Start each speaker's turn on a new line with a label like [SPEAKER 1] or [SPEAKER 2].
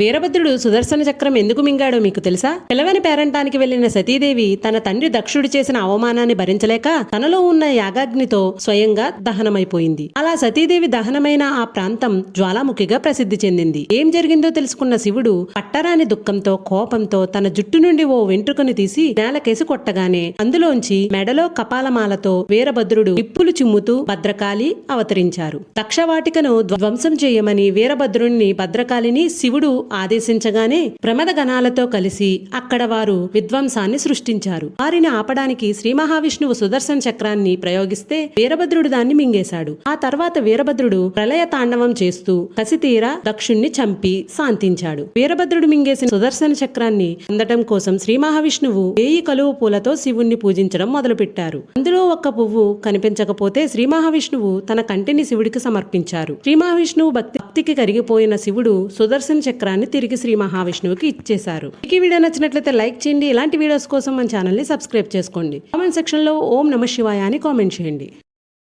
[SPEAKER 1] వీరభద్రుడు సుదర్శన చక్రం ఎందుకు మింగాడో మీకు తెలుసా? పిలవని పేరంటానికి వెళ్ళిన సతీదేవి తన తండ్రి దక్షుడు చేసిన అవమానాన్ని భరించలేక తనలో ఉన్న యాగాగ్నితో స్వయంగా దహనమైపోయింది. అలా సతీదేవి దహనమైన ఆ ప్రాంతం జ్వాలాముఖిగా ప్రసిద్ధి చెందింది. ఏం జరిగిందో తెలుసుకున్న శివుడు పట్టరాని దుఃఖంతో కోపంతో తన జుట్టు నుండి ఓ వెంట్రుకను తీసి నేలకేసి కొట్టగానే అందులోంచి మెడలో కపాలమాలతో వీరభద్రుడు ఇప్పులు చిమ్ముతూ భద్రకాళి అవతరించారు. దక్షవాటికను ధ్వంసం చేయమని వీరభద్రుణ్ణి భద్రకాళిని శివుడు ఆదేశించగానే ప్రమద గణాలతో కలిసి అక్కడ వారు విధ్వంసాన్ని సృష్టించారు. వారిని ఆపడానికి శ్రీ మహావిష్ణువు సుదర్శన చక్రాన్ని ప్రయోగిస్తే వీరభద్రుడు దాన్ని మింగేశాడు. ఆ తర్వాత వీరభద్రుడు ప్రళయ తాండవం చేస్తూ కసితీర దక్షుణ్ణి చంపి శాంతించాడు. వీరభద్రుడు మింగేసిన సుదర్శన చక్రాన్ని అందటం కోసం శ్రీ మహావిష్ణువు వేయి కలువ పూలతో శివుణ్ణి పూజించడం మొదలుపెట్టారు. అందులో ఒక్క పువ్వు కనిపించకపోతే శ్రీ మహావిష్ణువు తన కంటిని శివుడికి సమర్పించారు. శ్రీ మహావిష్ణువు భక్తి భక్తికి కరిగిపోయిన శివుడు సుదర్శన చక్రాన్ని తిరిగి శ్రీ మహావిష్ణువుకి ఇచ్చేశారు. మీకు ఈ వీడియో నచ్చినట్లయితే లైక్ చేయండి. ఇలాంటి వీడియోస్ కోసం మన ఛానల్ని సబ్స్క్రైబ్ చేసుకోండి. కామెంట్ సెక్షన్లో ఓం నమ శివాయ అని కామెంట్ చేయండి.